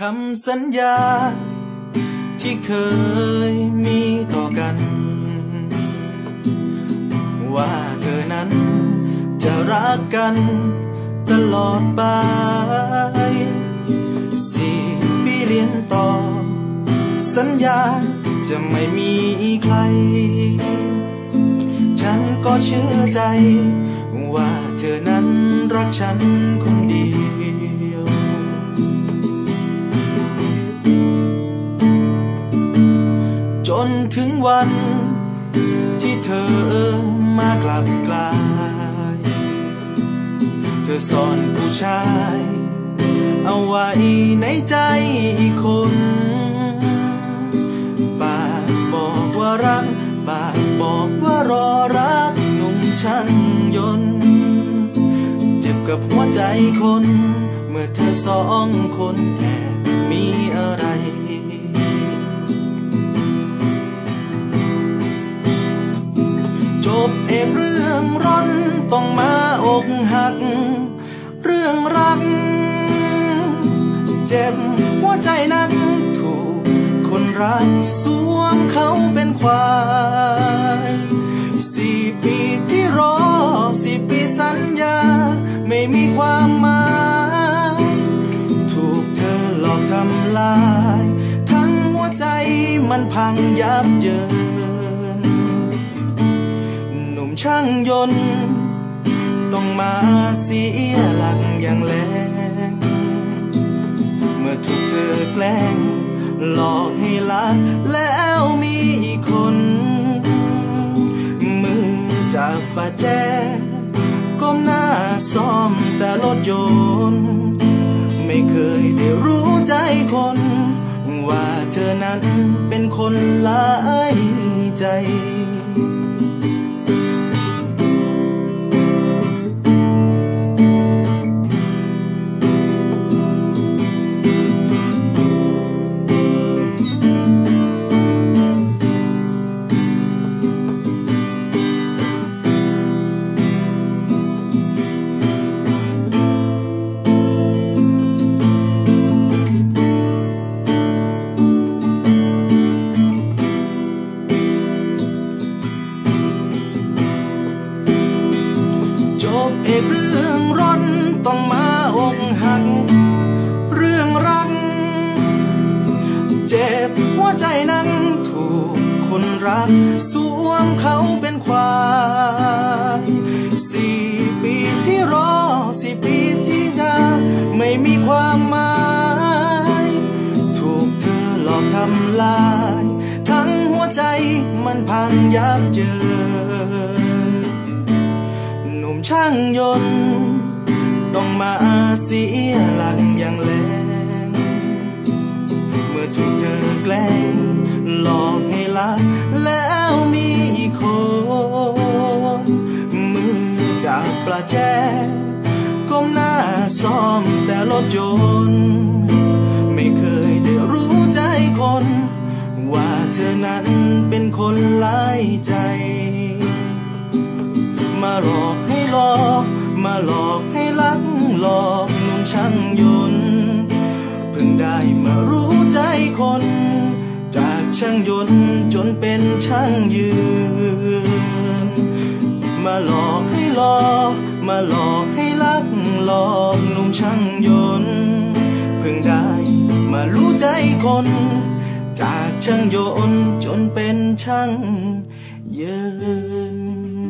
คำสัญญา ที่เคยมีต่อกัน ว่าเธอนั้นจะรักกันตลอดไปสี่ปีเรียนต่อ สัญญาจะไม่มีใคร ฉันก็เชื่อใจ ว่าเธอนั้นรักฉันคน จนถึงวัน ที่เธอมากลับกลาย เธอซ่อนผู้ชาย เอาไว้ในใจอีกคนปากบอกว่ารักปากบอกว่ารอรักหนุ่มช่างยนต์ เจ็บกับหัวใจคน เมื่อเธอสองคนแบเอกเรื่องร้อนต้องมาอกหัก เรื่องรัก เจ็บหัวใจนักถูกคนรักสวมเขาเป็นควายสี่ปีที่รอสี่ปีสัญญา ไม่มีความหมาย ถูกเธอหลอกทำลาย ทั้งหัวใจมันพังยับเยิน ช่างยนต์ ต้องมาเสียหลักอย่างแรงเมื่อถูกเธอแกล้ง หลอกให้รักแล้วมีคนมือจับประแจก้มหน้าซ่อมแต่รถยนต์ไม่เคยได้รู้ใจคน ว่าเธอนั้นเป็นคนหลายใจ บเอกเรื่องร้อนต้องมาอกหัก เรื่องรัก เจ็บหัวใจนั้นถูกคนรัก สวมเขาเป็นควายสี่ปีที่รอสี่ปีที่ยาไม่มีความหมาย ถูกเธอหลอกทำลาย ทั้งหัวใจมันพังยับเยิน ช่างยนต์ ต้องมาเสียหลักอย่างแรงเมื่อถูกเธอแกล้งหลอกให้รักแล้วมีอีกคนมือจับประแจก้มหน้าซ่อมแต่รถยนต์ ไม่เคยได้รู้ใจคน ว่าเธอนั้นเป็นคนหลายใจ มาหลอกให้หลอก มาหลอกให้รักหลอกหนุ่มช่างยนต์เพิ่งได้มารู้ใจคน จากช่างยนต์จนเป็นช่างยืน มาหลอกให้หลอก มาหลอกให้รักหลอกหนุ่มช่างยนต์เพิ่งได้มารู้ใจคน จากช่างยนต์จนเป็นช่างยืน